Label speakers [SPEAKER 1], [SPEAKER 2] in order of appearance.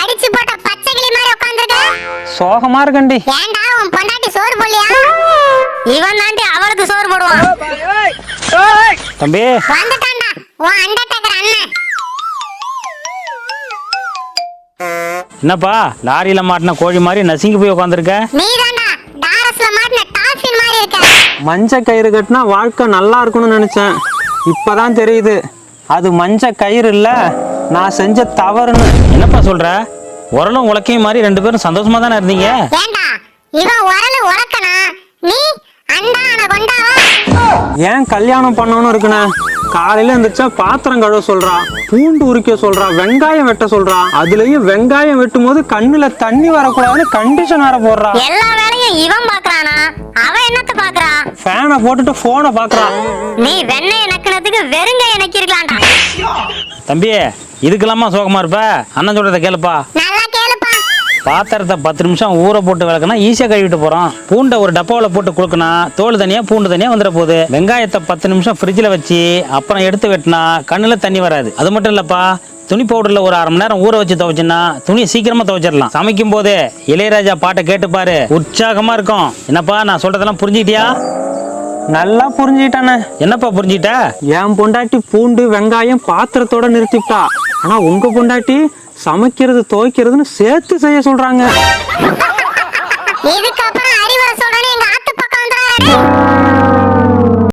[SPEAKER 1] அடிச்சு போட்ட பச்சை கிளி மாதிரி உட்கார்ந்திருக்க
[SPEAKER 2] சோகமா இருக்கண்டி.
[SPEAKER 1] ஏன்டா உன் பொண்டாட்டி சோறு போடலையா? இவன் தாண்டி அவளுக்கு சோறு போடுவான்
[SPEAKER 2] தம்பி.
[SPEAKER 1] வந்துட்டான்டா. உன் அண்டர்டேக்கர் அண்ணன்.
[SPEAKER 2] என்னப்பா லாரியில மாட்டின கோழி மாதிரி நசுங்கி போய் உட்காந்துருக்க?
[SPEAKER 1] நீதான்டா. டாரஸ்ல மாட்டின டால்பின் மாதிரி இருக்க.
[SPEAKER 2] மஞ்ச கயிறு கட்டினா வாழ்க்கை நல்லா இருக்கும்னு நினைச்சேன். இப்பதான் தெரியுது. அது மஞ்ச கயிறு இல்ல. நான் செஞ்ச தவறுன்னு. என்னப்பா சொல்ற? உரலும் உலக்கையும் மாதிரி ரெண்டு பேரும் சந்தோஷமா தானே இருந்தீங்க?
[SPEAKER 1] ஏன்டா இவன் உரலு உறக்கனா நீ அண்டான கொண்டாவா?
[SPEAKER 2] ஏன் கல்யாணம் பண்ணணும் இருக்குண்ணே? காலையில இருந்துச்சா பாத்திரம் கழுவ சொல்றா பூண்டு உரிக்க சொல்றா வெங்காயம் வெட்ட சொல்றா. அதுலயும் வெங்காயம் வெட்டும் போது கண்ணுல தண்ணி வரக்கூடாதுன்னு கண்டிஷன் வேற போடுறா.
[SPEAKER 1] எல்லா வேலையும் இவன் பாக்குறானா? அவன் என்னத்த பாக்குறா?
[SPEAKER 2] ஃபேனை போட்டுட்டு போனை பாக்குறா.
[SPEAKER 1] நீ வெண்ணெய் நக்கினதுக்கு எனக்கிருக்கலாம்டா
[SPEAKER 2] தம்பி இதுக்கெல்லாமா சோகமா இருப்ப? அண்ணன் சொல்றத
[SPEAKER 1] கேளுப்பா.
[SPEAKER 2] பாத்திரத்தை பத்து நிமிஷம் ஊற போட்டு விளக்குனா ஈஸியாக கழுவிட்டு போகிறோம் பூண்டை ஒரு டப்பாவில் போட்டு கொடுக்கனா தோல் தனியாக பூண்டு தனியாக வந்துட போகுது. வெங்காயத்தை பத்து நிமிஷம் ஃப்ரிட்ஜில் வச்சு அப்புறம் எடுத்து வெட்டினா கண்ணில் தண்ணி வராது. அது மட்டும் இல்லைப்பா துணி பவுடரில் ஒரு அரை மணி நேரம் ஊற வச்சு துவைச்சுன்னா துணியை சீக்கிரமாக துவைச்சிடலாம். சமைக்கும் போதே இளையராஜா பாட்டை கேட்டு பாரு உற்சாகமாக இருக்கும். என்னப்பா நான் சொல்கிறதெல்லாம் புரிஞ்சுக்கிட்டியா? நல்லா புரிஞ்சுக்கிட்டானே. என்னப்பா புரிஞ்சுக்கிட்ட? என் பொண்டாட்டி பூண்டு வெங்காயம் பாத்திரத்தோட நிறுத்திவிட்டா ஆனா உங்க பொண்டாட்டி சமைக்கிறது துவைக்கிறதுன்னு சேர்த்து செய்ய சொல்றாங்க.
[SPEAKER 1] இதுக்கப்புறம்